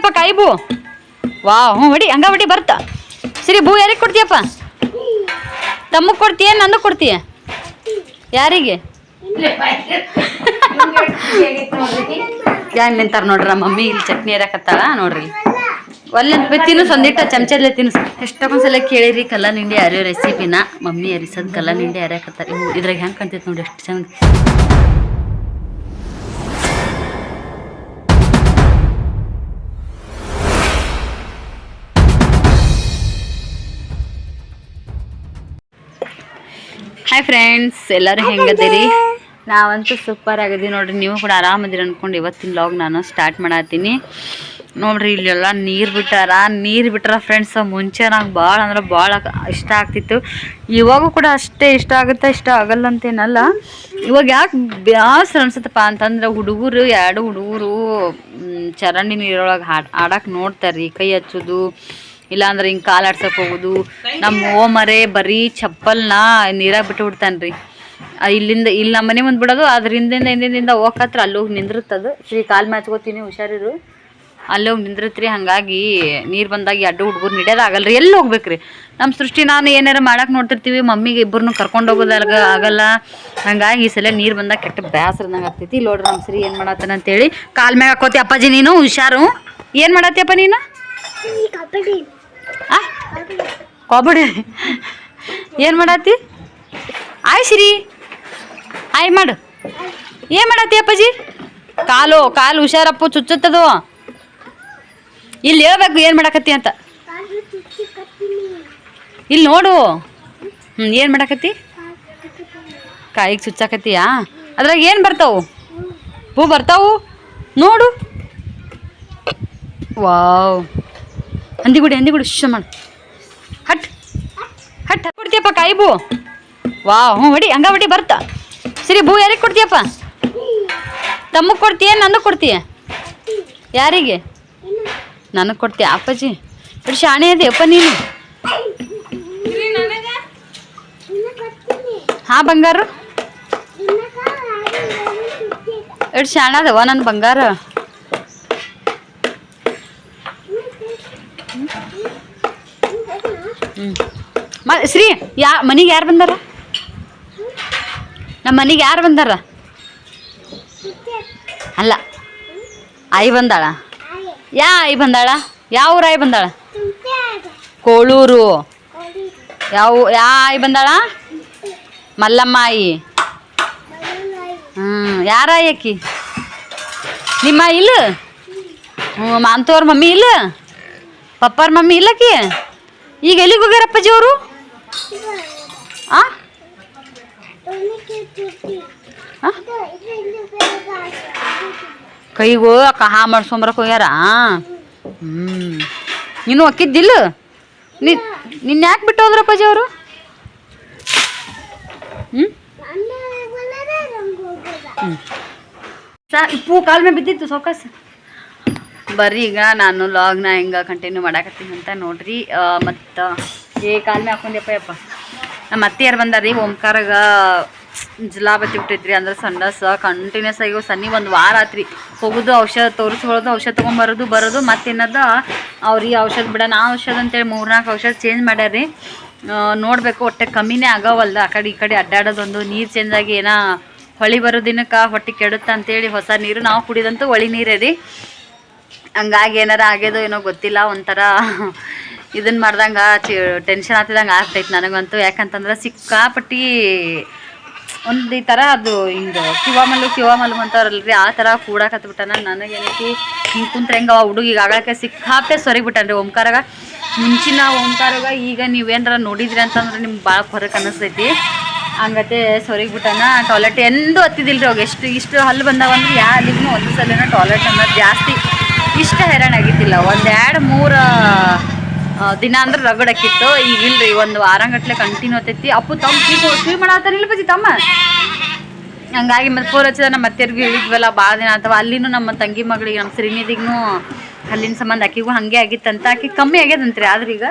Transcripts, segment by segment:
ಕೊಡ್ತೀಯಪ್ಪ ಕಾಯಿ ಬೂ. ವಾ ಹ್ಞೂ, ಹೊಡಿ, ಹಂಗ ಹೊಡಿ, ಬರ್ತ. ಸರಿ, ಬೂ ಯಾರಿಗೆ ಕೊಡ್ತೀಯಪ್ಪ? ತಮಗೆ ಕೊಡ್ತೀಯ, ನಂದು ಕೊಡ್ತೀಯ? ಯಾರಿಗೆ? ಯಾ ನಿಂತಾರ ನೋಡ್ರಿ ಮಮ್ಮಿ ಇಲ್ಲಿ ಚಟ್ನಿ ಎರಕತ್ತಾಳ ನೋಡ್ರಿ ಒಲ್ಲೆ ತಿನ್ನು ಸಂದಿಟ್ಟ ಚಮಚದಲ್ಲೇ ತಿನ್ನಿಸ್. ಎಷ್ಟೊಂದ್ಸಲ ಕೇಳಿರಿ ಕಲ್ಲ ನಿಂಡಿ ಅರಿಯೋ ರೆಸಿಪಿನ ಮಮ್ಮಿ ಅರಿಸದ್ ಕಲ್ಲ ನಿಂಡಿ ಯಾರ್ಯಾಕತ್ತಾರ ಇವು ಇದ್ರಾಗ ಹೆಂಗೆ ಕಾಣ್ತೈತೆ ನೋಡಿ, ಎಷ್ಟು ಚಂದ. ಹಾಯ್ ಫ್ರೆಂಡ್ಸ್ ಎಲ್ಲರೂ ಹೆಂಗದಿರಿ ನಾವಂತೂ ಸೂಪರ್ ಆಗಿದ್ದೀವಿ. ನೋಡ್ರಿ ನೀವು ಕೂಡ ಆರಾಮದಿರಿ ಅನ್ಕೊಂಡು ಇವತ್ತಿನ ಲಾಗ್ ನಾನು ಸ್ಟಾರ್ಟ್ ಮಾಡತ್ತೀನಿ ನೋಡ್ರಿ ಇಲ್ಲೆಲ್ಲ ನೀರು ಬಿಟ್ಟಾರ? ನೀರು ಬಿಟ್ಟಾರ ಫ್ರೆಂಡ್ಸ್ ಮುಂಚೆ ನಂಗೆ ಭಾಳ ಅಂದ್ರೆ ಭಾಳ ಇಷ್ಟ ಆಗ್ತಿತ್ತು. ಇವಾಗೂ ಕೂಡ ಅಷ್ಟೇ ಇಷ್ಟ ಆಗುತ್ತೆ ಇಷ್ಟ ಆಗಲ್ಲ ಅಂತೇನಲ್ಲ. ಇವಾಗ ಯಾಕೆ ಬ್ಯಾಸರ ಅನ್ಸುತ್ತಪ್ಪ ಅಂತಂದ್ರೆ ಹುಡುಗರು ಎರಡು ಹುಡುಗರು ಚರಂಡಿ ನೀರೊಳಗೆ ಹಾಡ್ ಆಡಕ್ಕೆ ನೋಡ್ತಾರೆ ಕೈ ಹಚ್ಚೋದು ಇಲ್ಲಾಂದ್ರೆ ಹಿಂಗೆ ಕಾಲು ಆಡ್ಸಕ್ಕೆ ಹೋಗೋದು. ನಮ್ಮ ಓಮರೆ ಬರೀ ಚಪ್ಪಲ್ನ ನೀರಾಗ ಬಿಟ್ಟು ಬಿಡ್ತಾನ್ರಿ ಇಲ್ಲಿಂದ, ಇಲ್ಲಿ ನಮ್ಮ ಮನೆ ಮುಂದೆ ಬಿಡೋದು ಅದ್ರ ಹಿಂದಿಂದ ಹೋಗತ್ರ ಅಲ್ಲಿ ಹೋಗಿ ನಿಂದಿರ್ತದು ಶ್ರೀ ಕಾಲು ಮ್ಯಾಚ್ಕೋತೀನಿ ಹುಷಾರಿರು. ಅಲ್ಲಿ ಹೋಗಿ ಹಂಗಾಗಿ ನೀರು ಬಂದಾಗ ಅಡ್ಡು ಹುಡುಗರು ನಡೆಯೋದು ಆಗಲ್ರಿ. ಎಲ್ಲಿ ಹೋಗ್ಬೇಕ್ರಿ? ನಮ್ಮ ಸೃಷ್ಟಿ ನಾನು ಏನಾರ ಮಾಡಕ್ಕೆ ನೋಡ್ತಿರ್ತೀವಿ, ಮಮ್ಮಿಗೆ ಇಬ್ಬರನ್ನು ಕರ್ಕೊಂಡು ಹೋಗೋದಾಗ ಆಗಲ್ಲ. ಹಂಗಾಗಿ ಈ ಸಲ ನೀರು ಬಂದಾಗ ಕೆಟ್ಟ ಬೇಸರದಂಗೆ ಆಗ್ತೈತಿ. ನೋಡ್ರಿ ನಮ್ಮ ಸರಿ ಏನು ಮಾಡತ್ತಾನ ಅಂತೇಳಿ ಕಾಲ್ ಮ್ಯಾಗ ಹಾಕೋತಿ, ಅಪ್ಪಾಜಿ ನೀನು ಹುಷಾರು. ಏನು ಮಾಡತ್ತೀಯಪ್ಪ ನೀನು? ಆ? ಕಾಬಡಿ ಏನು ಮಾಡತ್ತಿ ಆಯ್ ಸಿರಿ. ಆಯ್ ಮಾಡು. ಏನು ಮಾಡತ್ತಿ ಅಪ್ಪಾಜಿ? ಕಾಲು ಕಾಲು ಹುಷಾರಪ್ಪ, ಚುಚ್ಚುತ್ತದು? ಇಲ್ಲಿ ಹೇಳ್ಬೇಕು ಏನು ಮಾಡಕತ್ತಿ ಅಂತ. ಇಲ್ಲಿ ನೋಡು. ಹ್ಞೂ ಏನು ಮಾಡಕತ್ತಿ? ಕಾಯಿಗೆ ಚುಚ್ಚಾಕತ್ತೀಯಾ? ಅದ್ರಾಗ ಏನು ಬರ್ತಾವು? ಹೂ ಬರ್ತಾವು? ನೋಡು. ವಾವ್. ಹಂದಿಗುಡಿ ಅಂದಿಗುಡಿ ಶುಶ ಮಾಡು. ಹಟ್. ಹಟ್, ಹತ್ ಕೊಡ್ತೀಯಪ್ಪ ಕಾಯಿ ಬೂ ವಾ ಹ್ಞೂ, ಹೊಡಿ, ಹಂಗ ಹೊಡಿ, ಬರ್ತ. ಸರಿ ಬೂ ಯಾರಿಗೆ ಕೊಡ್ತೀಯಪ್ಪ? ತಮಗೆ ಕೊಡ್ತೀಯ ನನಗೆ ಕೊಡ್ತೀಯ? ಯಾರಿಗೆ? ನನಗೆ ಕೊಡ್ತೀಯ, ಅಪ್ಪಾಜಿ? ಬಿಡಿ ಶಾಣೆ ಅಪ್ಪ ನೀನು. ಹಾಂ, ಬಂಗಾರು. ಎಷ್ಟು ಶಾಣ ಅದವ ನನ್ನ ಬಂಗಾರ. ಶ್ರೀ, ಯಾ, ಮನೆಗೆ ಯಾರು ಬಂದಾರ? ನಮ್ಮ ಮನೆಗೆ ಯಾರು ಬಂದಾರ? ಅಲ್ಲ, ಆಯಿ ಬಂದಾಳ. ಯಾ ಆಯಿ ಬಂದಾಳ? ಯಾವ ಊರು ಆಯಿ ಬಂದಾಳ? ಕೋಳೂರು. ಯಾವ ಯಾ ಆಯಿ ಬಂದಾಳ? ಮಲ್ಲಮ್ಮ ಆಯಿ. ಹ್ಞೂ ಯಾರ ಆಯಕಿ ನಿಮ್ಮ ಇಲ್ಲ? ಹ್ಞೂ ಮಾಂತವ್ರ ಮಮ್ಮಿ ಇಲ್ಲ? ಪಪ್ಪಾರ ಮಮ್ಮಿ ಇಲ್ಲಕಿ ಈಗ ಎಲ್ಲಿಗೆ ಹೋಗ್ಯಾರಪ್ಪಾಜಿ ಅವರು? ಕೈಗೂ ಕಹಾ ಮಾಡ್ಸ್ಕೊಂಬರಕ್ ಹೋಗ್ಯಾರ? ಹ್ಮ್. ನೀನು ಅಕ್ಕಿದ್ದಿಲ್ಲ ನಿನ್ ನಿನ್ನ ಯಾಕೆ ಬಿಟ್ಟು ಹೋದ್ರ ಅಪ್ಪಾಜಿ ಅವರು? ಇಪ್ಪು ಕಾಲ್ ಮೇಲೆ ಬಿದ್ದಿತ್ತು ಸೌಕಾಸ. ಬರ್ರಿ ಈಗ ನಾನು ಲಾಗ್ನ ಹೆಂಗೆ ಕಂಟಿನ್ಯೂ ಮಾಡಾಕತ್ತೀನಿ ಅಂತ ನೋಡ್ರಿ. ಮತ್ತು ಏ, ಕಾಲ್ ಮೇಲೆ ಹಾಕೊಂಡ್ಯಪ್ಪ ಯಪ್ಪ ನಮ್ಮ ಅತ್ತೆಯರು ಬಂದಾರಿ ಓಂಕಾರಾಗ ಜುಲಾಬತ್ತಿ ಬಿಟ್ಟೈತ್ರಿ ಅಂದ್ರೆ ಸಂಡಾಸ ಕಂಟಿನ್ಯೂಸ್ ಆಗಿ ಸನ್ನಿ ಒಂದು ವಾರ ಆತ್ರಿ. ಹೋಗೋದು ಔಷಧ ತೋರಿಸ್ಕೊಳ್ಳೋದು ಔಷಧ ತೊಗೊಂಬರೋದು, ಬರೋದು, ಮತ್ತೇನದ ಅವ್ರಿಗೆ ಔಷಧ ಬಿಡೋಣ ನಾ ಔಷಧ ಅಂತೇಳಿ ಮೂರ್ನಾಲ್ಕು ಔಷಧ ಚೇಂಜ್ ಮಾಡ್ಯಾರಿ ನೋಡಬೇಕು ನೋಡ್ಬೇಕು, ಹೊಟ್ಟೆ ಕಮ್ಮಿನೇ ಆಗವಲ್ದ, ಆ ಕಡೆ ಈ ಕಡೆ ಅಡ್ಡಾಡೋದೊಂದು, ನೀರು ಚೇಂಜ್ ಆಗಿ ಏನೋ ಹೊಳಿ ಬರೋ ದಿನಕ್ಕೆ ಹೊಟ್ಟೆ ಕೆಡುತ್ತೆ ಅಂತೇಳಿ ಹೊಸ ನೀರು, ನಾವು ಕುಡಿದಂತೂ ಹೊಳಿ ನೀರೇ ರೀ. ಹಂಗಾಗಿ ಏನಾರ ಆಗ್ಯದೋ ಏನೋ ಗೊತ್ತಿಲ್ಲ, ಒಂಥರ ಇದನ್ನ ಮಾಡ್ದಂಗೆ ಚಿ ಟೆನ್ಷನ್ ಆಗ್ತಿದಂಗೆ ಆಗ್ತೈತೆ ನನಗಂತೂ. ಯಾಕಂತಂದ್ರೆ ಸಿಕ್ಕಾಪಟ್ಟಿ ಒಂದು ಈ ಥರ ಅದು ಹಿಂಗೆ ಕಿವಾಮಲ್ಲು ಕಿವಾಮಲ್ಲು ಅಂತಾರಲ್ರಿ ಆ ಥರ ಕೂಡಾಕತ್ಬಿಟ್ಟನ ನನಗೇನೈತಿ ಹಿಂಗೆ ಕುಂತ್ರೆ ಹೆಂಗೆ ಅವ ಹುಡುಗಿಗೆ ಆಗಳಕ್ಕೆ ಸಿಕ್ಕಾಪಟ್ಟೆ ಸೊರಿ ಬಿಟ್ಟನ್ರಿ ಓಂಕಾರಾಗ. ಮುಂಚಿನ ಓಂಕಾರಾಗ ಈಗ ನೀವೇನಾರ ನೋಡಿದ್ರಿ ಅಂತಂದ್ರೆ ನಿಮ್ಗೆ ಭಾಳ ಫರಕ್ ಅನ್ನಿಸ್ತೈತಿ ಹಂಗತೆ ಸೊರಿಗ್ ಬಿಟ್ಟನ. ಟಾಯ್ಲೆಟ್ ಎಂದೂ ಹತ್ತಿದಿಲ್ರಿ ಅವಾಗ. ಎಷ್ಟು, ಇಷ್ಟು ಹಲ್ಲು ಬಂದಾವಂದ್ರೆ ಯಾ ಅಲ್ಲಿಗೂ ಒಂದು ಸಲನ ಟಾಯ್ಲೆಟ್ ಅನ್ನೋದು ಜಾಸ್ತಿ. ಇಷ್ಟ ಹೈರಾಣ ಆಗಿದ್ದಿಲ್ಲ. ಒಂದು ಎರಡು, ಮೂರು ದಿನ ಅಂದ್ರೆ ರಗಡಕ್ಕಿತ್ತು. ಈಗ ಇಲ್ರಿ, ಒಂದು ವಾರಂಗಟ್ಲೆ ಕಂಟಿನ್ಯೂ ಆತೈತಿ. ಅಪ್ಪು ತಮ್ಮ ಕೀ ಮಾಡತ್ತಾನಿಲ್ಲ ಬಜಿ ತಮ್ಮ? ಹಂಗಾಗಿ ಮತ್ತೆ ಫೋರ್ ಹಚ್ಚಿದ ನಮ್ಮ ಅತ್ತೆಯರ್ಗೂ ಹೇಳಿದ್ವಲ್ಲ ಭಾಳ ದಿನ ಅಥವಾ ಅಲ್ಲಿನೂ ನಮ್ಮ ತಂಗಿ ಮಗಳಿಗೆ, ನಮ್ಮ ಶ್ರೀನಿಧಿಗೂ ಅಲ್ಲಿನ ಸಂಬಂಧ ಆಕಿಗೂ ಹಂಗೆ ಆಗಿತ್ತಂತ. ಆಕಿ ಕಮ್ಮಿ ಆಗ್ಯದಂತ್ರಿ, ಆದ್ರೆ ಈಗ?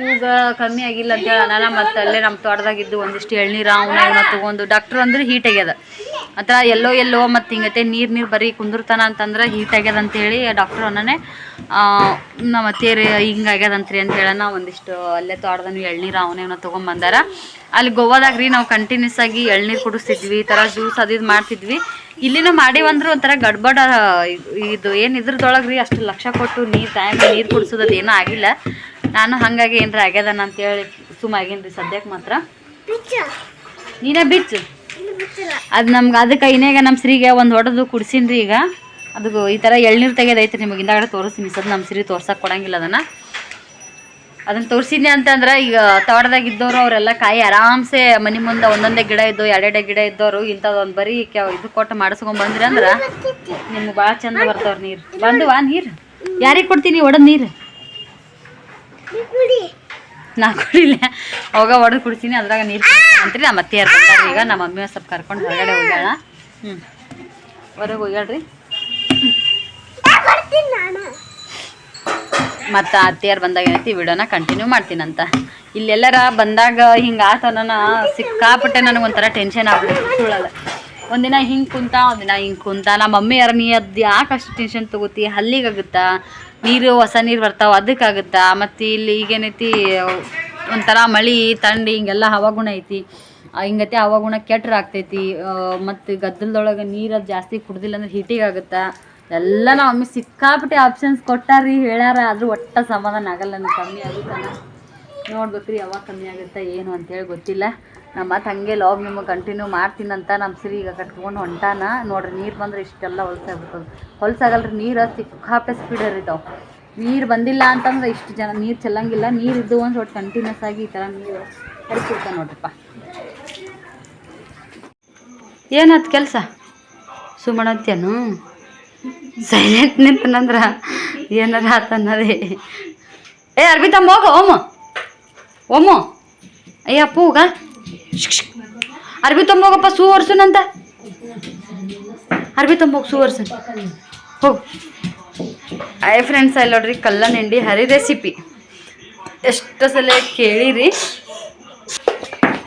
ಇವಾಗ ಕಮ್ಮಿ ಆಗಿಲ್ಲ ಅಂತೇಳಿ ನಾನು ಮತ್ತೆ ಅಲ್ಲೇ ನಮ್ಮ ತೋಟದಾಗಿದ್ದು ಒಂದಿಷ್ಟು ಎಳ್ನೀರು ಅವನ ತೊಗೊಂಡು ಡಾಕ್ಟ್ರು ಅಂದ್ರೆ ಹೀಟ್ ಆಗ್ಯದ. ಅಥವಾ ಎಲ್ಲೋ ಎಲ್ಲೋ ಮತ್ತು ಹಿಂಗತೆ ನೀರು ನೀರು ಬರೀ ಕುಂದಿರ್ತಾನ ಅಂತಂದ್ರೆ ಹೀಟ್ ಆಗ್ಯದ ಅಂತೇಳಿ ಡಾಕ್ಟರ್ ಅನ್ನೇ ನಮ್ಮ ಅತ್ತೇರಿ ಆಗ್ಯದ ಅಂತ ಹೇಳನ ಒಂದಿಷ್ಟು ಅಲ್ಲೇ ತೋಟದನು ಎಳ್ನೀರು ಅವನೇ ಅವನ್ನ ತೊಗೊಂಬಂದಾರ ಅಲ್ಲಿ ಗೋವಾದಾಗ ರೀ ನಾವು ಕಂಟಿನ್ಯೂಸ್ ಆಗಿ ಎಳ್ನೀರು ಕುಡಿಸ್ತಿದ್ವಿ ಈ ಥರ ಜ್ಯೂಸ್ ಅದು ಇದು ಮಾಡ್ತಿದ್ವಿ. ಇಲ್ಲಿನೂ ಮಾಡಿವಂದ್ರೆ ಒಂಥರ ಗಡ್ಬಡ ಇದು ಏನು ಇದ್ರದೊಳಗೆ ರೀ ಅಷ್ಟು ಲಕ್ಷ ಕೊಟ್ಟು ನೀರು ಟೈಮ್ ನೀರು ಕುಡಿಸೋದು ಏನೂ ಆಗಿಲ್ಲ. ನಾನು ಹಾಗಾಗಿ ಏನರ ಆಗ್ಯದನ ಅಂತೇಳಿ ಸುಮ್ಮಾಗೇನು ರೀ ಸದ್ಯಕ್ಕೆ ಮಾತ್ರ. ನೀನೇ ಬಿಚ್ಚು. ಅದು ನಮ್ಗೆ ಅದಕ್ಕೆ ಇನ್ನೇಗ ನಮ್ಮ ಸ್ತ್ರೀಗೆ ಒಂದು ಹೊಡೆದು ಕುಡ್ಸೀನಿ ಈಗ. ಅದು ಈ ಥರ ಎಳ್ನೀರು ತೆಗೆದೈತೆ ನಿಮಗೆ ಹಿಂದಾಗಡೆ ತೋರಿಸ್ತೀನಿ ಸದ್ ನಮ್ಮ ಸ್ತ್ರೀ ತೋರ್ಸಕ್ಕೆ ಕೊಡಂಗಿಲ್ಲ ಅದನ್ನು. ಅದನ್ನು ತೋರಿಸಿದ್ನಿ ಅಂತಂದ್ರೆ ಈಗ ತೋಟದಾಗ ಇದ್ದವರು ಅವರೆಲ್ಲ ಕಾಯಿ ಆರಾಮ್ಸೆ ಮನೆ ಮುಂದೆ ಒಂದೊಂದೇ ಗಿಡ ಇದ್ದು ಎರಡೆರಡೆ ಗಿಡ ಇದ್ದವರು ಇಂಥದ್ದೊಂದು ಬರೀ ಇದು ಕೊಟ್ಟು ಮಾಡಿಸ್ಕೊಂಡ್ ಬಂದ್ರಿ ಅಂದ್ರೆ ನಿಮ್ಗೆ ಭಾಳ ಚಂದ ಬರ್ತಾವ್ರ ನೀರು. ಬಂದುವಾ ನೀರು? ಯಾರಿಗೆ ಕೊಡ್ತೀನಿ ಒಡದ್ ನೀರು? ನಾ ಕುಡಿಲ್ಲ ಅವಾಗ ಹೊಡೆದು ಕುಡಿಸ್ತೀನಿ ಅದ್ರಾಗ ನೀರು ಅಂತ್ರಿ. ನಮ್ಮ ಅತ್ತೆ ಬಂದಾರ ಈಗ ನಮ್ಮ ಮಮ್ಮಿ ಸ್ವಲ್ಪ ಕರ್ಕೊಂಡು ಹೊರಗಡೆ ಹೋಗ್ಯಾಳ. ಹ್ಞೂ ಹೊರಗೆ ಹೋಗ್ಯಾಳ್ರಿ. ಮತ್ತು ಅತ್ತೆಯಾರು ಬಂದಾಗ ಏನೈತಿ ವಿಡಿಯೋನ ಕಂಟಿನ್ಯೂ ಮಾಡ್ತೀನಂತ. ಇಲ್ಲೆಲ್ಲರ ಬಂದಾಗ ಹಿಂಗೆ ಆತ ನನ್ನ ಸಿಕ್ಕಾಪಟ್ಟೆ ನನಗೆ ಒಂಥರ ಟೆನ್ಷನ್ ಆಗ್ಬಿಡುತ್ತೆ ಸುಳ್ಳಲ್ಲ. ಒಂದಿನ ಹಿಂಗೆ ಕುಂತ, ಒಂದಿನ ಹಿಂಗೆ ಕುಂತ. ನಮ್ಮ ಮಮ್ಮಿ ಯಾರ ನೀ ಅದು ಯಾಕೆ ಅಷ್ಟು ಟೆನ್ಷನ್ ತಗೋತಿ? ಹಲ್ಲಿಗಾಗುತ್ತಾ ನೀರು, ಹೊಸ ನೀರು ಬರ್ತಾವ, ಅದಕ್ಕಾಗುತ್ತಾ? ಮತ್ತು ಇಲ್ಲಿ ಈಗೇನೈತಿ ಒಂಥರ ಮಳೆ, ಥಂಡಿ, ಹಿಂಗೆಲ್ಲ ಹವಾಗುಣ ಐತಿ. ಹಿಂಗತಿ ಹವಾಗುಣ ಕೆಟ್ರ ಆಗ್ತೈತಿ. ಮತ್ತು ಗದ್ದಲದೊಳಗೆ ನೀರು ಜಾಸ್ತಿ ಕುಡ್ದಿಲ್ಲ ಅಂದ್ರೆ ಹೀಟಿಗೆ ಆಗುತ್ತಾ? ಎಲ್ಲ ನಾವು ಒಮ್ಮೆ ಸಿಕ್ಕಾಪಟ್ಟೆ ಆಪ್ಷನ್ಸ್ ಕೊಟ್ಟಾರಿ, ಹೇಳ್ಯಾರ, ಆದರೂ ಒಟ್ಟ ಸಮಾಧಾನ ಆಗಲ್ಲ ನನಗೆ ಕಮ್ಮಿ ಆಗುತ್ತಲ್ಲ. ನೋಡ್ಬೇಕ್ರಿ ಯಾವಾಗ ಕಮ್ಮಿ ಆಗುತ್ತಾ, ಏನು ಅಂತೇಳಿ ಗೊತ್ತಿಲ್ಲ. ನಮ್ಮ ತಂಗಿ ಹಂಗೆ ಲಾಗ್ ನಿಮಗೆ ಕಂಟಿನ್ಯೂ ಮಾಡ್ತೀನಂತ ನಮ್ಮ ಸಿರಿ ಈಗ ಕಟ್ಕೊಂಡು ಹೊಂಟಾನ. ನೋಡ್ರಿ ನೀರು ಬಂದ್ರೆ ಇಷ್ಟೆಲ್ಲ ಹೊಲಸಾಗ್ಬಿಡ್ತದೆ ಹೊಲ್ಸಾಗಲ್ರಿ ನೀರು ಸಿಕ್ಕಾಪೆ ಸ್ಪೀಡ್ ಹರಿತಾವೆ ನೀರು ಬಂದಿಲ್ಲ ಅಂತಂದ್ರೆ ಇಷ್ಟು ಜನ ನೀರು ಚೆಲ್ಲಂಗಿಲ್ಲ. ನೀರು ಇದ್ದು ಒಂದು ಒಟ್ಟು ಕಂಟಿನ್ಯೂಸ್ ಆಗಿ ಈ ಥರ ನೀರು ಹರಿಸಿರ್ತಾವೆ ನೋಡ್ರಿಪ್ಪ. ಏನಾಯ್ತು ಕೆಲಸ? ಸುಮಣತ್ಯನು ಸೈಲೆಂಟ್ ನಿಂತನಂದ್ರ ಏನಾರ ಆತನ್ನದೇ ಏ ಅರ್ಬಿ ತಮ್ಮ ಹೋಗ ಓಮ ಓಮು ಅಯ್ಯ ಅಪ್ಪೂಗ ಅರ್ಬಿ ತುಂಬ ಹೋಗಪ್ಪ ಸೂ ಒರ್ಸನಂತ? ಅರ್ಬಿ ತುಂಬ ಹೋಗಿ ಸೂ ಒರ್ಸನ್. ಹೋಗು ಐ ಫ್ರೆಂಡ್ಸ್ ಅಲ್ಲಿ ನೋಡ್ರಿ ಕಲ್ಲನ್ ಹಿಂಡಿ ಹರಿ ರೆಸಿಪಿ ಎಷ್ಟು ಸಲ ಕೇಳಿರಿ?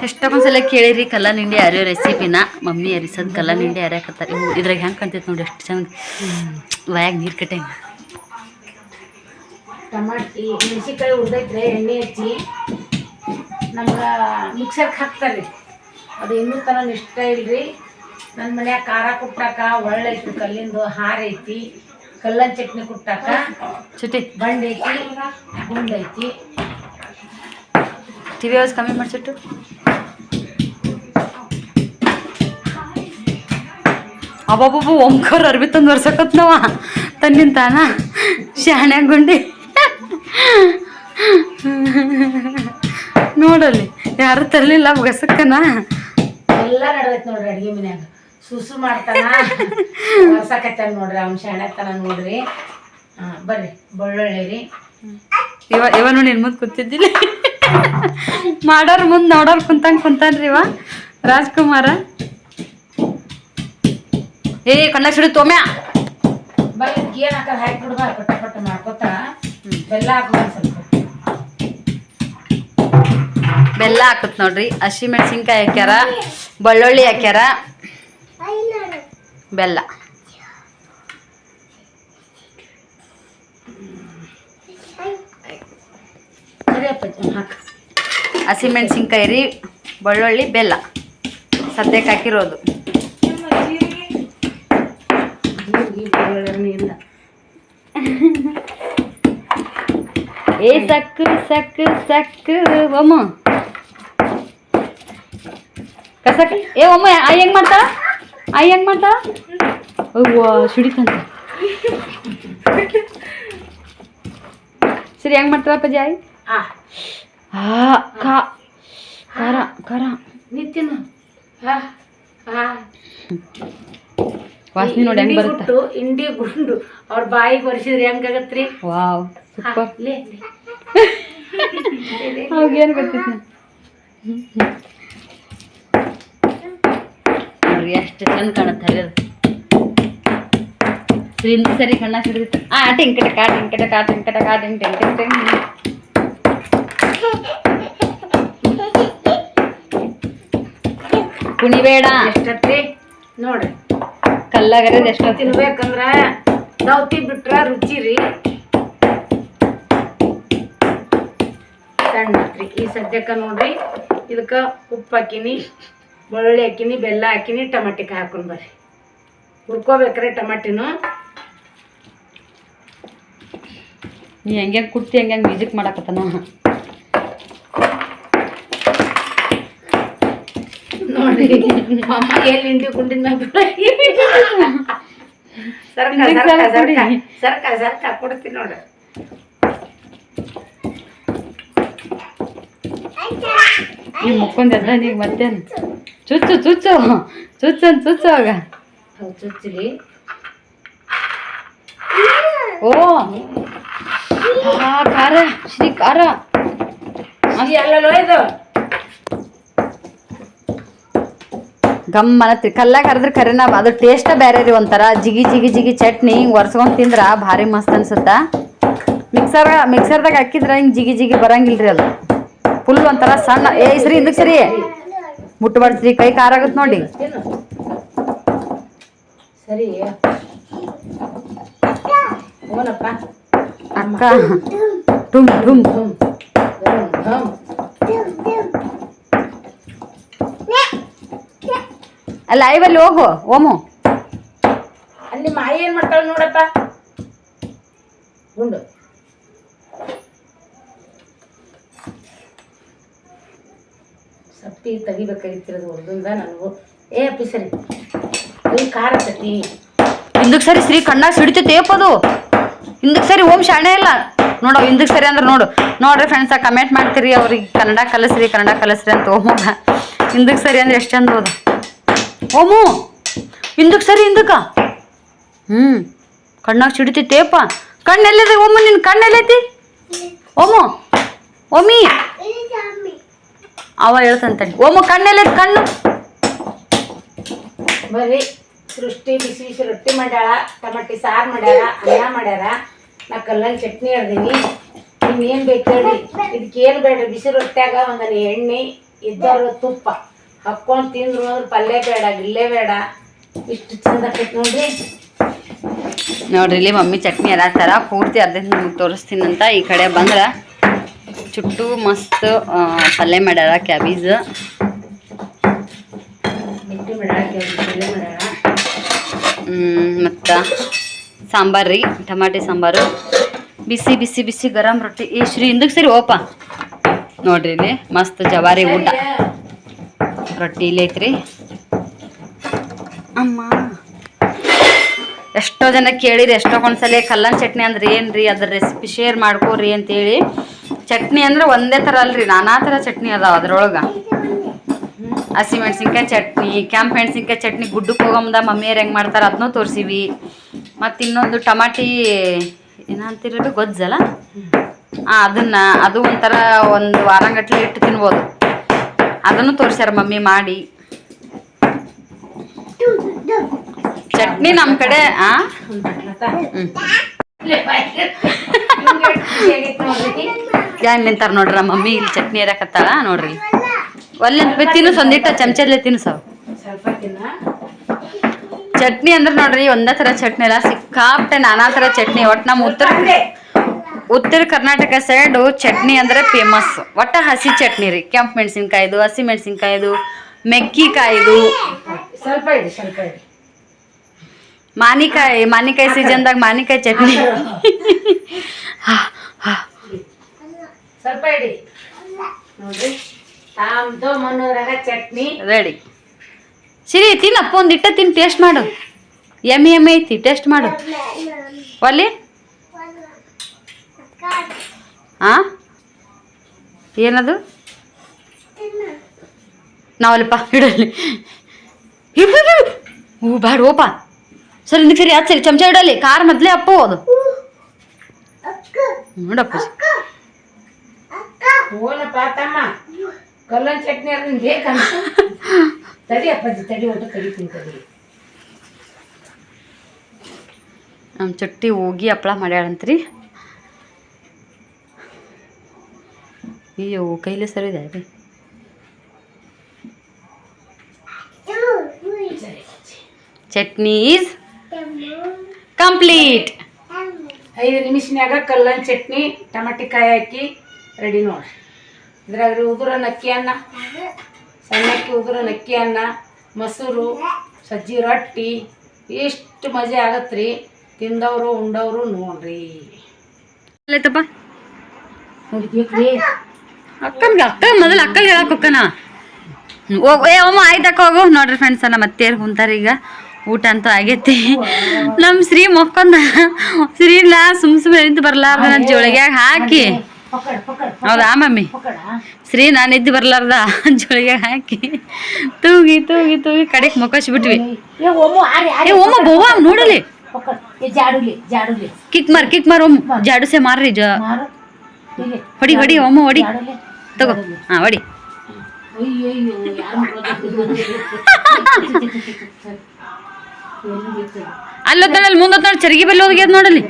ಎಷ್ಟೊಂದು ಸಲ ಕೇಳಿರಿ ಕಲ್ಲನ್ ಹಿಂಡಿ ಅರಿಯೋ ರೆಸಿಪಿನ ಮಮ್ಮಿ ಅರಿಸೋದು ಕಲ್ಲನ್ ಹಿಂಡಿ ಇವು ಇದ್ರಾಗ ಹೆಂಗೆ ಕಾಣ್ತೈತೆ ನೋಡಿ ಎಷ್ಟು ಚಂದ. ವಯಾಗ ನೀರು ಕಟ್ಟಂಗೆ ಟಮಾಟಿ, ಮೆಣಸಿನ್ಕಾಯಿ ಉಳ್ದೈತ್ರಿ, ಎಣ್ಣೆ ಹಚ್ಚಿ. ನಮ್ಗೆ ಮಿಕ್ಸರ್ಗೆ ಹಾಕ್ತಾರೆ ಅದು ಇನ್ನೂ ತನ ಇಷ್ಟ ಇಲ್ರಿ. ನನ್ನ ಮನ್ಯಾಗ ಖಾರ ಕುಟ್ಟಾಕ ಒಳ್ಳೆ ಐತಿ ಕಲ್ಲಿಂದು ಹಾರ ಐತಿ ಕಲ್ಲನ್ ಚಟ್ನಿ ಕುಟ್ಟಾಕ ಚುಟಿ ಬಂಡ್ ಐತಿ ಗುಂಡ್ ಐತಿ. ಟಿ ವಿ ಕಮ್ಮಿ ಮಾಡಿಸಿಟ್ಟು. ಅಬ್ಬಬ್ಬಬ್ಬ ಓಂಕಾರ ಅರ್ಬಿ ತಂದು ಒರ್ಸಕತ್ ನಾವ. ತನ್ನಿಂದ ತಾನ ಶಾಣ್ಯಾಗ ಗುಂಡಿ. ನೋಡಲ್ಲಿ ಯಾರು ತರಲಿಲ್ಲ ಗಸಕ್ಕನ ಎಲ್ಲ ನಡದೈತಿ ನೋಡ್ರಿ ಅಡ್ಗೆ ಮನ್ಯಾಗ. ಸುಸು ಮಾಡ್ತಾನ. ನೋಡ್ರಿ ಅವ್ನ ಶಾಣ್ಯಾಗ್ತಾನ ನೋಡ್ರಿ. ಹಾ ಬರ್ರಿ ಬೆಳ್ಳುಳ್ಳಿ ರೀ. ಇವ ಇವ ನೋಡಿ ನಿನ್ ಮುಂದೆ ಕೂತಿದ್ದಿಲ್ಲ. ಮಾಡೋರ್ ಮುಂದೆ ನೋಡೋರ್ ಕುಂತಂಗ್ ಕುಂತಾನ್ರಿ ಇವ. ರಾಜ್ಕುಮಾರ. ಏ ಕಣ್ಣ ಸಿಡಿ ತೋಮ್ಯಾ. ಬರ್ರಿ ಏನ್ ಹಾಕೋದು ಹಾಕಿ ಬಿಡ್ಬಾರ ಪಟ್ಟ ಪಟ್ಟ ಮಾಡ್ಕೋತ ಬೆಲ್ಲ ಹಾಕ್ಬೇಕು ಸ್ವಲ್ಪ. ಬೆಲ್ಲ ಹಾಕತ್ ನೋಡ್ರಿ. ಹಸಿ ಮೆಣಸಿನ್ಕಾಯಿ ಹಾಕ್ಯಾರ, ಬೆಳ್ಳುಳ್ಳಿ ಹಾಕ್ಯಾರ, ಬೆಲ್ಲ. ಹಸಿಮೆಣ್ಸಿನ್ಕಾಯಿ ರೀ, ಬೆಳ್ಳುಳ್ಳಿ, ಬೆಲ್ಲ. ಸದ್ಯಕ್ಕೆ ಹಾಕಿರೋದು. ಏ ಸಕ್ಕು ಸಕ್ಕು ಸಕ್ಕು ಒಮ್ಮ ಕಸಕ್ ಏ ಒಮ್ಮ ಆ ಹೆಂಗ್ ಮಾಡ್ತಾಳ ಆ ಹೆಂಗ್ ಮಾಡ್ತಾಳ ಅವ್ವ ಸುಡಿತಂತ ಸರಿ ಹೆಂಗ್ ಮಾಡ್ತಾಳ ಅಪ್ಪಾಜಿ ಆಯ್ ಆ ಆ ಕಾ ಖಾರ ಖಾರ ನಿತ್ಯನ ಹಾ ಹಾ ವಾಸನೆ ನೋಡಿ ಹೆಂಗ್ ಬರುತ್ತೆ ಇಂಡಿ ಗುಂಡು ಅವ್ರ ಬಾಯಿಗೆ ಒರೆಸಿದ್ರೆ ಹೆಂಗಾಗತ್ರಿ ವಾವ್ ಸೂಪರ್ ಅವಾಗೇನು ಗೊತ್ತಿತ್ತು ನೋಡ್ರಿ ಎಷ್ಟು ಚಂದ ಕಾಣುತ್ತೆ ಹರಿಯೋದು ಹಿಂದೆ ಸರಿ ಕಣ್ಣ ಹಿಡಿದಿತ್ತು ಆ ಟಿಂಕಟ ಕಾ ಟಿಂಕಟ ಕಾ ಟಿಂಕಟ ಕಾ ಟಿಂಕ್ ಟಿಂಕ್ ಟಿಂಕ್ ಟಿಂಕ್ ಕುಣಿಬೇಡ ಎಷ್ಟತ್ರಿ ನೋಡ್ರಿ ಕಲ್ಲಾಗರದ ಎಷ್ಟು ತಿನ್ಬೇಕಂದ್ರ ದೌತಿ ಬಿಟ್ರ ರುಚಿ ರೀ. ಸಣ್ಣ ಹಾಕ್ರಿ. ಈ ಸದ್ಯಕ್ಕೆ ನೋಡ್ರಿ ಇದಕ್ಕೆ ಉಪ್ಪು ಹಾಕಿನಿ ಬೆಳ್ಳುಳ್ಳಿ ಹಾಕಿನಿ ಬೆಲ್ಲ ಹಾಕಿನಿ ಟಮಾಟಿಕಾಯಿ ಹಾಕೊಂಡು ಬರ್ರಿ. ಹುರ್ಕೋಬೇಕ್ರಿ ಟಮಾಟಿನೂ. ನೀ ಹೆಂಗೆ ಕುಟ್ಟಿ ಹೆಂಗೆ ಮ್ಯೂಸಿಕ್ ಮಾಡಕತ್ತಾನ? ನೋಡ್ರಿ ಅಮ್ಮ ಎಲ್ಲಿ ಹಿಂಡಿ ಗುಂಡಿನ ಮ್ಯಾಗ ಸರ್ಕ ಹಿಂದಕ್ಕೆ ಸರ್ಕ ಸಾಕು ಸರ್ಕ ಕೊಡಿ. ಸರ್ಕ ಸರ್ಕ ಕೊಡ್ತೀನಿ ನೋಡ್ರಿ ನೀ ಮುಕ್ಕೊಂದೆಲ್ಲ ನೀಗ ಮತ್ತೇನು ಚುಚ್ಚು ಚುಚ್ಚು ಚುಚ್ಚು ಅಂತ ಚುಚ್ಚು ಆಗ ಹೌದು ಚುಚ್ಚಲಿ ಓ ಆ ಖಾರ ಶ್ರೀ ಖಾರ ಎಲ್ಲೆಲ್ಲೋ ಇದು ಗಮ್ ಅನ್ನತ್ತಿ ಕಲ್ಲಾಗ ಹರಿದ್ರೆ ಕರೆನ ಅದು ಟೇಸ್ಟ ಬೇರೆ ರೀ ಒಂಥರ. ಜಿಗಿ ಜಿಗಿ ಜಿಗಿ ಚಟ್ನಿ ಹಿಂಗೆ ಒರ್ಸ್ಕೊಂಡು ತಿಂದ್ರೆ ಭಾರಿ ಮಸ್ತ್ ಅನ್ಸುತ್ತ? ಮಿಕ್ಸರ್ ಮಿಕ್ಸರ್ದಾಗ ಹಾಕಿದ್ರೆ ಹಿಂಗೆ ಜಿಗಿ ಜಿಗಿ ಬರಂಗಿಲ್ರಿ ಅದು. ಫುಲ್ ಒಂಥರ ಸಣ್ಣ ಏ ಸರಿ ಹಿಂದಕ್ಕೆ ಸರಿ. ಮುಟ್ಟಬಾರ್ದ್ರಿ ಕೈ ಖಾರ ಆಗುತ್ತೆ ನೋಡಿ. ಅಕ್ಕ. ಟುಮ್ ಟುಮ್ ಹ್ಮ್ ಹ್ಮ್ ಅಲ್ಲ ಐವಲ್ಲಿ ಹೋಗು ಓಮು ಅಲ್ಲಿ ಮಾಯಿ ಏನ್ ಮಾಡ್ತಾಳ ನೋಡಪ್ಪ ಗುಂಡು ಸಪ್ಪಿ ತೆಗಿಬೇಕಾಗಿತ್ತಿರೋದು ಹೊರದಿಂದ ನನಗೂ ಏ ಅಪ್ಪಿ ಸರಿ ಈ ಖಾರ ಸತಿ ಹಿಂದಕ್ಕೆ ಸರಿ ಶ್ರೀ ಕಣ್ಣಾಗ ಸಿಡಿತೈತೆ ಅದು ಹಿಂದಕ್ಕೆ ಸರಿ ಓಂ ಶಾಣೆ ಇಲ್ಲ ನೋಡು ಹಿಂದಕ್ಕೆ ಸರಿ ಅಂದ್ರೆ ನೋಡು ನೋಡ್ರಿ ಫ್ರೆಂಡ್ಸ ಕಮೆಂಟ್ ಮಾಡ್ತೀರಿ ಅವ್ರಿಗೆ ಕನ್ನಡ ಕಲಿಸ್ರಿ ಕನ್ನಡ ಕಲಿಸ್ರಿ ಅಂತ ಓಮುಗ ಹಿಂದಕ್ಕೆ ಸರಿ ಅಂದ್ರೆ ಎಷ್ಟು ಚಂದ ಹೋದ ಓಮು ಹಿಂದಕ್ಕೆ ಸರಿ, ಹಿಂದಕ್ಕೆ? ಹ್ಞೂ ಕಣ್ಣಾಗ ಸಿಡಿತೈತೇಪ್ಪ ಕಣ್ಣು ಎಲ್ಲಿದೆ ಓಮು ನಿನ್ನ ಕಣ್ಣೆಲ್ಲೈತಿ? ಓಮು ಓಮಿ ಅವ ಹೇಳ್ತಂತಾನೆ ಓಮು ಕಣ್ಣೆಲ್ಲೈತಿ ಕಣ್ಣು? ಬರ್ರಿ. ಸೃಷ್ಟಿ ಬಿಸಿ ಬಿಸಿ ರೊಟ್ಟಿ ಮಾಡ್ಯಾಳ, ಟಮಾಟಿ ಸಾರು ಮಾಡ್ಯಾರ ಅನ್ನ ಮಾಡ್ಯಾರ. ನಾ ಕಲ್ಲನ್ ಚಟ್ನಿ ಹಿಡ್ದೀನಿ ನಿಮ್ಗೆ ಏನು ಬೇಕು ಹೇಳಿ. ಇದಕ್ಕೆ ಏನು ಬೇಡ್ರಿ? ಬಿಸಿ ರೊಟ್ಟ್ಯಾಗ ಒಂದನ ಎಣ್ಣೆ, ಇದ್ದವ್ರು ತುಪ್ಪ. ಹಾಕ್ಕೊಂಡು ತಿಂದ್ರು ಅಂದ್ರೆ ಪಲ್ಯ ಬೇಡ ಇಲ್ಲೇ ಬೇಡ. ಇಷ್ಟು ಚಂದ ಆಕೈತಿ ನೋಡ್ರಿ ನೋಡ್ರಿ ಇಲ್ಲಿ ಮಮ್ಮಿ ಚಟ್ನಿ ಅರಾತಾರ ಪೂರ್ತಿ ಅರ್ಧ ನಿಮ್ಗೆ ತೋರಿಸ್ತೀನಂತ. ಈ ಕಡೆ ಬಂದ್ರೆ ಚುಟ್ಟು ಮಸ್ತ್ ಪಲ್ಯ ಮಾಡ್ಯಾರ ಕ್ಯಾಬೀಜ್. ಮತ್ತು ಸಾಂಬಾರು ರೀ ಟಮಾಟಿ ಸಾಂಬಾರು. ಬಿಸಿ ಬಿಸಿ ಬಿಸಿ ಗರಂ ರೊಟ್ಟಿ. ಈ ಶ್ರೀ ಹಿಂದಕ್ಕೆ ಸರಿ ಓಪ ನೋಡ್ರಿ ಇಲ್ಲಿ ಮಸ್ತ್ ಜವಾರಿ ಊಟ. ರೊಟ್ಟಿ ಇಲ್ಲಿ ಐತ್ರಿ. ಅಮ್ಮ. ಎಷ್ಟೋ ಜನ ಕೇಳಿರಿ ಎಷ್ಟೋ ಒಂದ್ಸಲ ಕಲ್ಲನ್ ಚಟ್ನಿ ಅಂದ್ರೆ ಏನ್ರಿ ಅದ್ರ ರೆಸಿಪಿ ಶೇರ್ ಮಾಡ್ಕೋರಿ ಅಂತೇಳಿ. ಚಟ್ನಿ ಅಂದ್ರೆ ಒಂದೇ ಥರ ಅಲ್ರಿ ನಾನಾ ಥರ ಚಟ್ನಿ ಅದಾವ ಅದ್ರೊಳಗೆ. ಹಸಿ ಮೆಣಸಿನ್ಕಾಯಿ ಚಟ್ನಿ ಕೆಂಪು ಮೆಣಸಿನ್ಕಾಯಿ ಚಟ್ನಿ ಗುಡ್ಡಕ್ಕೆ ಹೋಗಮ್ದ ಮಮ್ಮಿಯರು ಹೆಂಗೆ ಮಾಡ್ತಾರೆ ಅದನ್ನೂ ತೋರಿಸಿವಿ. ಮತ್ತು ಇನ್ನೊಂದು ಟಮಾಟಿ ಏನಂತಿರೋದು ಗೊಜ್ಜಲ್ಲ ಹಾಂ ಅದನ್ನು ಅದು ಒಂಥರ ಒಂದು ವಾರಂಗಟ್ಲೆ ಇಟ್ಟು ತಿನ್ಬೋದು. ಅದನ್ನು ತೋರಿಸ್ಯಾರ ಮಮ್ಮಿ ಮಾಡಿ. ಚಟ್ನಿ ನಮ್ಮ ಕಡೆ, ಆ. ಯಾನ್ ನಿಂತಾರ ನೋಡ್ರ ಮಮ್ಮಿ, ಇಲ್ಲಿ ಚಟ್ನಿ ಇರಕತ್ತಾಳ, ನೋಡ್ರಿ. ಒಲ್ಲೆ ತಿನ್ನು ಒಂದಿಟ್ಟ ಚಮಚಲ್ಲೇ ತಿನ್ಸವ್ ಸ್ವಲ್ಪ ತಿನ್ನ ಚಟ್ನಿ ಅಂದ್ರೆ ನೋಡ್ರಿ ಒಂದೇ ಥರ ಚಟ್ನಿ ಅಲ್ಲ ಸಿಕ್ಕಾಪಟ್ಟೆ ನಾನಾ ಥರ ಚಟ್ನಿ ಒಟ್ಟು ನಮ್ಮ ಉತ್ತರ ಉತ್ತರ ಕರ್ನಾಟಕ ಸೈಡು ಚಟ್ನಿ ಅಂದ್ರೆ ಫೇಮಸ್ ಒಟ್ಟ ಹಸಿ ಚಟ್ನಿ ರೀ ಕೆಂಪು ಮೆಣಸಿನ್ಕಾಯ್ದು ಹಸಿ ಮೆಣಸಿನ್ಕಾಯ್ದು ಮೆಕ್ಕಿಕಾಯ್ದು ಸ್ವಲ್ಪ ಇಡಿ ಸ್ವಲ್ಪ ಇಡಿ ಮಾನಿಕಾಯಿ ಮಾನಿಕಾಯಿ ಸೀಸನ್ದಾಗ ಮಾನಿಕಾಯಿ ಚಟ್ನಿ ಸ್ವಲ್ಪ ಇಡಿ ನೋಡ್ರಿ ತಾಮ್ದು ಮಣ್ಣೂರಾಗ ಚಟ್ನಿ ರೆಡಿ ಸಿರಿ ತಿನ್ನಪ್ಪ ಒಂದು ಇಟ್ಟ ತಿನ್ ಟೇಸ್ಟ್ ಮಾಡು ಎಮ್ಮೆ ಎಮ್ಮೆ ಐತಿ ಟೇಸ್ಟ್ ಮಾಡು ಒಲ್ಲಿ ಆ? ಏನದು? ನಾವಲ್ಲಪ್ಪ ಇಡಲಿ ಹೂ ಬ್ಯಾಡ ಓಪ. ಸರಿ ನಿಂಗೆ ಸರಿ ಅದು ಸರಿ. ಚಮಚ ಇಡಲಿ ಕಾರ್ ಮೊದಲೇ ಅಪ್ಪು ಅದು. ನೋಡಪ್ಪ. ಓನಪ್ಪ ತಮ್ಮ. ಕಲ್ಲನ್ ಚಟ್ನಿ ಅದನ್ನ ಬೇಕಂತ ತಡಿ ಅಪ್ಪಾಜಿ ತಡಿ ಒಟ್ಟು ಕಡಿತೀನಿ ತಡಿ. ನಮ್ಮ ಚಟ್ಟಿ ಹೋಗಿ ಹಪ್ಪಳ ಮಾಡ್ಯಾಳಂತ್ರಿ. ಅಯ್ಯೋ ಕೈಲೇ ಸರಿ ಇದೆ ರೀ ಚಟ್ನಿ ಈಸ್ ಕಂಪ್ಲೀಟ್ ಐದು ನಿಮಿಷನ್ಯಾಗ ಕಲ್ಲನ್ ಚಟ್ನಿ ಟಮಾಟಿಕಾಯಿ ಹಾಕಿ ರೆಡಿ ನೋಡ್ರಿ. ಇದ್ರಾಗ ಉದುರ ನಕ್ಕಿ ಅನ್ನ ಸಣ್ಣಕ್ಕಿ ಉದುರ ನಕ್ಕಿ ಅನ್ನ ಮೊಸರು ಸಜ್ಜಿ ರೊಟ್ಟಿ ಎಷ್ಟು ಮಜಾ ಆಗತ್ರಿ. ತಿಂದವರು ಉಂಡವರು ನೋಡ್ರಿ. ಅಕ್ಕನ್ಗೆ ಅಕ್ಕ ಮೊದಲು ಅಕ್ಕಗೆ ಹೇಳಕ್ ಹೋಗಣ ಹೋಗು ಏ ಅಮ್ಮ ಆಯ್ತಕ್ಕ ಹೋಗು. ನೋಡ್ರಿ ಫ್ರೆಂಡ್ಸ್ ಎಲ್ಲ ಮತ್ತೆ ಕುಂತಾರ ಈಗ. ಊಟ ಅಂತೂ ಆಗೈತಿ. ನಮ್ಮ ಶ್ರೀ ಮಕ್ಕೊಂದ. ಇಲ್ಲ ಸುಮ್ ಸುಮ್ಮನೆ ನಿಂತು ಬರ್ಲಾರ್ದ ನನ್ನ ಜೋಳಿಗೆ ಹಾಕಿ. ಹೌದಾ ಮಮ್ಮಿ? ಶ್ರೀ ನಾನು ನಿದ್ದೆ ಬರ್ಲಾರ್ದ ಜೋಳಿಗೆ ಹಾಕಿ. ತೂಗಿ ತೂಗಿ ತೂಗಿ ಕಡೆಗೆ ಮುಖಸ್ಬಿಟ್ವಿ ಬಿಟ್ವಿ ಓಮು ಆರಿ ಆರಿ ಏ ಒಮ್ಮ ಬೋವ ನೋಡಲಿ ಕಿಕ್ ಮಾರ್ ಕಿಕ್ ಮಾರ್ ಓಮ್. ಜಾಡುಸೆ ಮಾರ್ರಿ ಜ ಹೊಡಿ ಹೊಡಿ ಒಮ್ಮ ಹೊಡಿ ತಗೋ ಹಾ ಹೊಡಿ ಅಲ್ಲೊತ್ತಲ್ಲಿ ಮುಂದೊತ್ತಲ್ಲಿ ಚರಿಗೆ ಬೆಲ್ಲ ಹೋಗ್ಯದ ನೋಡಲಿ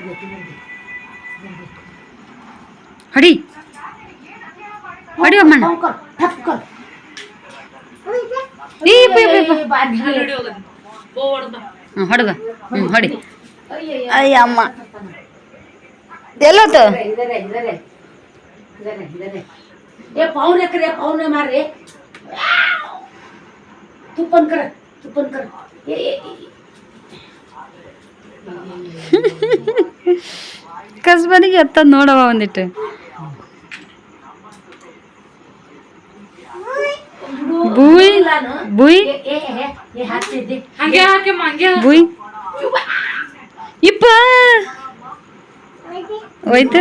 ಹೊಡಿ ಹೊಡಿ ಅಮ್ಮಣ್ಣ ಹೊಡ್ಗ ಹ್ಮ್ ಹೊಡಿ ಅಯ್ಯ ಅಮ್ಮ ಎಲ್ಲೋತು ಏ ಪೌನೆ ಕರೆ ಪೌನೆ ಮಾರ್ರಿ ತುಪ್ಪನ್ ಕರ ತುಪ್ಪನ್ ಕರ ಏ ಏ, ಏ. ಕಸ್ಬನಿಗೆ ಎತ್ತದ್ ನೋಡವ ಒಂದಿಟ್ಟು ಬುಯ್ ನಾನು ಬುಯ್ ಏ ಏ ಏ, ಏ ಹಾಕ್ತಿದ್ದೆ ಬುಯ್ ಇಪ್ಪ ಹೋಯ್ತು.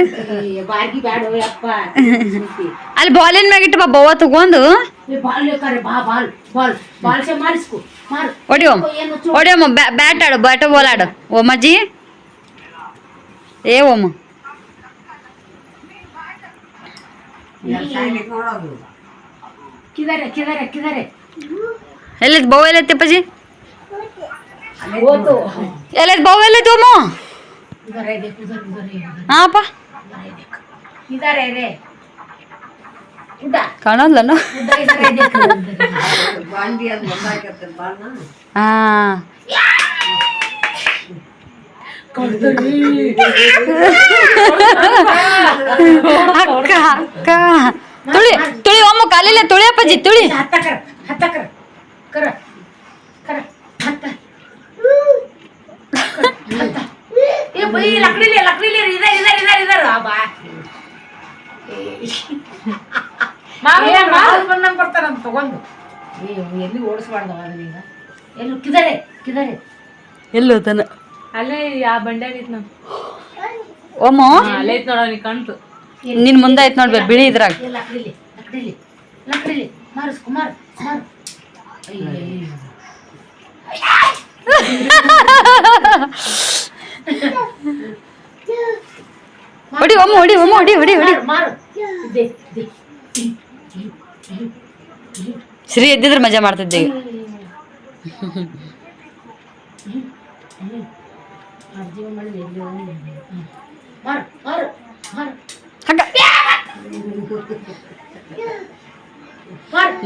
ಅಲ್ಲಿ ಬಾಲಿನ ಮ್ಯಾಗ ಇಟ್ಟು ಬಾ ಬವ್ವ ತಗೊಂಡು. ಏ ಬಾಲ್ ಕರೆ ಬಾ ಬಾಲ್ ಬಾಲ್ ಬಾಲ್ ಸೆ ಮಾಡಿಸ್ಕೊ ಮಾರು. ಹೊಡಿ ಓಮ್ ಏನು ಚು- ಹೊಡಿ ಓಮ ಬ್ಯಾಟ್ ಆಡು ಬ್ಯಾಟ್ ಬಾಲ್ ಆಡು. ಓಮಜ್ಜಿ. ಏ ಓಮ. ಬೌ ಎಲ್ಲೈತ್ ಬವ್ವ ಎಲ್ಲೈತೆ ಅಪ್ಪಾಜಿ ಎಲ್ಲೈತ್ ಬವ್ವ ಎಲ್ಲೈತೆ ಓಮ? ಇದಾರೆ ಇದೆ ಕುದರ್ ಕುದರ್ ಹಾ ಅಪ್ಪ ಇದಾರೆ ರೇ ಉಡ್ಡ ಕಾಣಲ್ಲನು ಉಡ್ಡ ಇದಾರೆ ಇದೆ ಹಾ ಅಕ್ಕ ಅಕ್ಕ ತುಳಿ ತುಳಿ ಒಮ್ಮ ಕಾಲಿಲ್ಲ ತುಳಿ ಅಪ್ಪಾಜಿ ತುಳಿ ಹತ್ತ ಕರ ಹತ್ತ ಕರ ಕರ ಕರ लकड़ी ले ಏ ಬೈ इधर इधर ಇದಾರೆ ಇದಾರೆ ಇದಾರೆ ಇದಾರೆ. ಆ ಬಾ. ಬಂದಂಗೆ ಬರ್ತಾರಂತ ತಗೊಂಡು. ಏ ಎಲ್ಲಿ ಓಡಿಸ್ಬಾರ್ದವ ಅದನ್ನೀಗ ಎಲ್ಲಿ ಕಿದರೆ ಕಿದಾರೆ. ಎಲ್ಲೋತನ ಅಲ್ಲೇ ಆ ಬಂಡ್ಯಾಗ ಐತ್ ನಾವು ಓಮ ಅಲ್ಲೇ ಐತ್ ನೋಡ ಅವ್ನಿಗೆ ಕಾಣ್ತು ನಿನ್ ಮುಂದೆ ಐತ್ ನೋಡ್ಬೇಕು ಬಿಳಿ ಇದ್ರಾಗ. ಲಕ್ಡಿಲಿ ಲಕ್ಡಿಲಿ ಲಕ್ಡಿಲಿ ಮಾರಸ್ ಕುಮಾರ್ ಮಾರು ಅಯ್ಯೋ. ಹೊಡಿ ಒಮ್ಮ ಹೊಡಿ ಒಮ್ಮ ಹೊಡಿ ಹೊಡಿ ಹೊಡಿ. ಶ್ರೀ ಎದ್ದಿದ್ರೆ ಮಜಾ ಮಾಡ್ತಿದ್ದೆ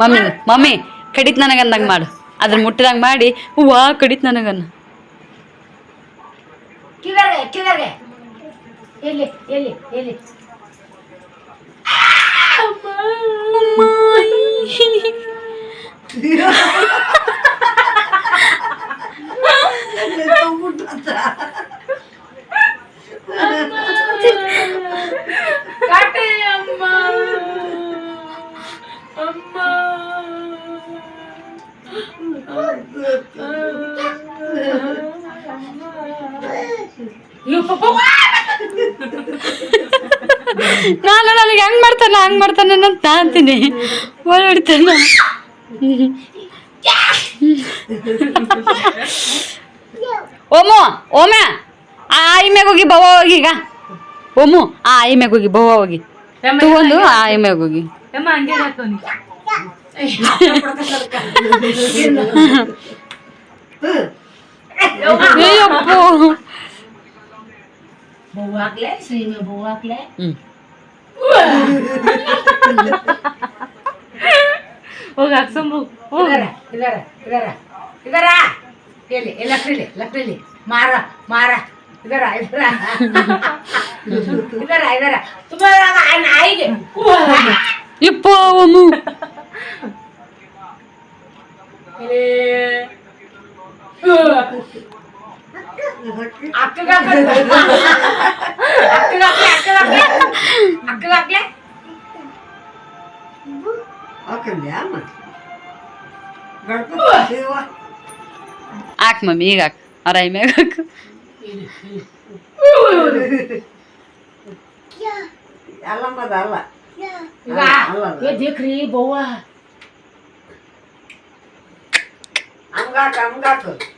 ಮಮ್ಮಿ ಮಮ್ಮಿ ಕಡಿತ್ ನನಗಂದಂಗೆ ಮಾಡು. ಅದ್ರ ಮುಟ್ಟಿದಂಗೆ ಮಾಡಿ ಹೂವಾ ಕಡಿತ್ ನನಗನ್ನ. ಕಿದಾರೆ ಕಿದಾರೆ ಎಲ್ಲಿ ಎಲ್ಲಿ ಎಲ್ಲಿ ಕಾಟೆ ಅಮ್ಮ ಅಮ್ಮ ಇವ್ ಪಾಪ ನಾನು ನನಗೆ ಹೆಂಗ್ ಮಾಡ್ತಾನ ಹಂಗ್ ಮಾಡ್ತಾನ ಅಂತ ಅಂತೀನಿ. ಓಡ್ ಹೊಡಿತಾನ ಓಮು ಓಮ್ಯಾ ಆ ಆಯಿ ಮ್ಯಾಗ ಹೋಗಿ ಬವ ಹೋಗಿ ಈಗ. ಓಮು ಆ ಆಯಿ ಮ್ಯಾಗ ಹೋಗಿ ಬವ ಹೋಗಿ. ತಗೊಂಡು ಆ ಆಯಿ ಮ್ಯಾಗ ಹೋಗಿ. ಅಯ್ಯಪ್ಪ ಬಹು ಹಾಕ್ಲೆ ಸೀಮೆ ಬಹು ಹಾಕ್ಲೆ ಹ್ಮ್ ಹೋಗಿ ಹಾಕ್ಸಂಬು ಹೋಗ ಇದಾರ ಇದಾರ ಇದಾರ ಇದಾರ ಎಲ್ಲಿ ಎ ಲಕ್ಡಿಲಿ ಲಕ್ಡಿಲಿ ಮಾರ ಮಾರ ಇದರ ಇದರ ಇದರ ಇದರ ತುಂಬಾ ನಾಯಿಗೆ ಇಪ್ಪ ಒಮ್ಮು ಅಕ್ಕಗಾಕ್ಲೆ ಅಕ್ಕಗಾಕ್ಲೆ ಅಕ್ಕಗಾಕ್ಲೆ ಅಕ್ಕಗಾಕ್ಲೆ ಹಾಕ್ ಮಮ್ಮಿ ಈಗ ಹಾಕ್ ಅರೈ ಮ್ಯಾಗ ಹಾಕು ಈಗ ಏ ದೇಖ್ರಿ ಬವ್ವ ಅಲ್ಲ ಹಾಕಂತ ಹಾಕಲಿ ಇಲ್ಲಿ ಇಲ್ಲಿ ಮಾರು